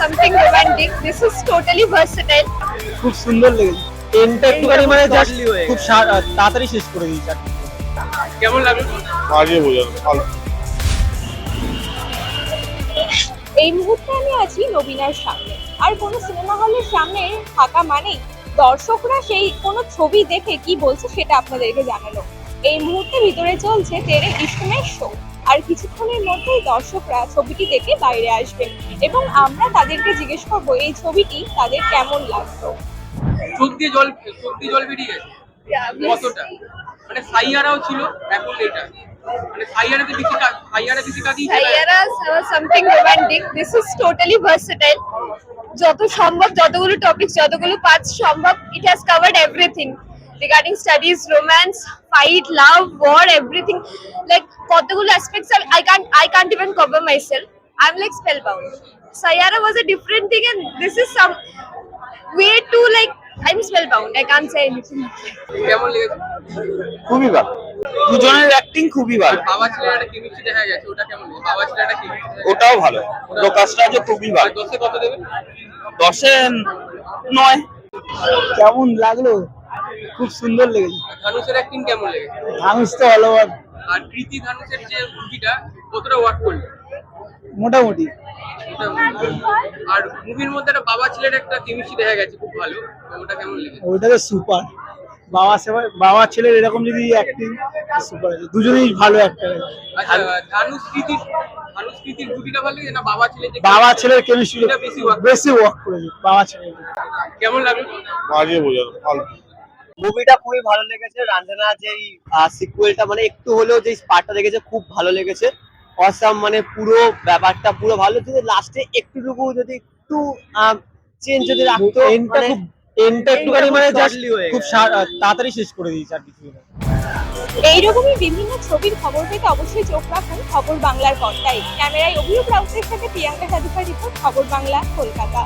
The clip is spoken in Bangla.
something romantic. This is totally versatile. খুব সুন্দর লেগেছে। একটুখানি মানে জাস্ট খুব তাড়াতাড়ি শেষ করে দিয়েছে কেমন লাগল? আগে বোঝানো ভালো। এই মুহূর্তে আমি আছি নবীনার সামনে। আর কোনো সিনেমা হলের সামনে থাকা মানেই দর্শকরা সেই কোনো ছবি দেখে কি বলছে সেটা আপনাদেরকে জানালো। এই মুহূর্তে ভিতরে চলছে তেরে ইসমের শো আর কিছুক্ষণের মধ্যেই দর্শকরা ছবিটি দেখে বাইরে আসবেন এবং আমরা তাদেরকে জিজ্ঞেস করব এই ছবিটি তাদের কেমন লাগল? চোখ দিয়ে জল চোখ দিয়ে জল বেরিয়ে গেছে কতটা? মানে সাইয়ারাও ছিল এখন এটা। মানে সাইয়ারাতে বেশি কাজ সাইয়ারা বেশি কাজই Sayara's uh, something romantic. This is totally যত সম্ভব যতগুলো টপিক যতগুলো পার্টস সম্ভব it has covered everything regarding studies romance fight love war everything like কতগুলো aspects I can't I can't even cover myself I am like spellbound Saiyaara was a different thing and this is some way to like I am spellbound I can't say anything কেমন লেগেছে? খুবই ভালো। দুজনের অ্যাক্টিং খুবই ভালো। বাবা ছেলের একটা কেমিস্ট্রি দেখা গেছে ওটা কেমন বাবা ছেলের একটা কেমিস্ট্রি ওটাও ভালো। প্রকাশরাজও খুবই ভালো। দশে কত দেবে? দশে নয়। কেমন লাগল? খুব সুন্দর লেগেছে। ধানুষের অ্যাক্টিং কেমন লেগেছে? ধানুষ তো অল ওভার আর প্রীতি ধানুষের যে মুভিটা কতটা ওয়ার্ক করল? মোটামুটি। আর মুভির মধ্যে একটা বাবা ছেলের একটা কেমিস্ট্রি দেখা গেছে খুব ভালো। ওটা কেমন লেগেছে? ওইটা তো সুপার বাবা সেবা বাবা ছেলের এরকম যদি অ্যাক্টিং সুপার আছে দুজনেই ভালো অ্যাক্টার আচ্ছা ধানুষ প্রীতির ধানুষ প্রীতির মুভিটা ভালো লেগেছে না বাবা ছেলে যে বাবা ছেলের কেমিস্ট্রি এটা বেশি work বেশি ওয়ার্ক করেছে বাবা ছেলে কেমন লাগল? আগে বোঝানো ভালো মুভিটা খুবই ভালো লেগেছে। রাঞ্জনা যেই সিকুয়েলটা মানে একটু হলেও যে পার্টটা দেখেছে খুব ভালো লেগেছে। অসাম মানে পুরো ব্যাপারটা পুরো ভালো। যদি লাস্টে একটুটুকু যদি একটু চেঞ্জ যদি রাখতো এন্ডটা মানে খুব এন্ডটা একটুখানি মানে জাস্ট হয়ে খুব তাড়াতাড়ি শেষ করে দিয়েছে আর কিছু না। এইরকমই বিভিন্ন ছবির খবর পেতে অবশ্যই চোখ রাখুন খবর বাংলার পর্দায় ক্যামেরায় অভিরূপ রাউতের সাথে প্রিয়াঙ্কা সাধুকার রিপোর্ট খবর বাংলা কলকাতা।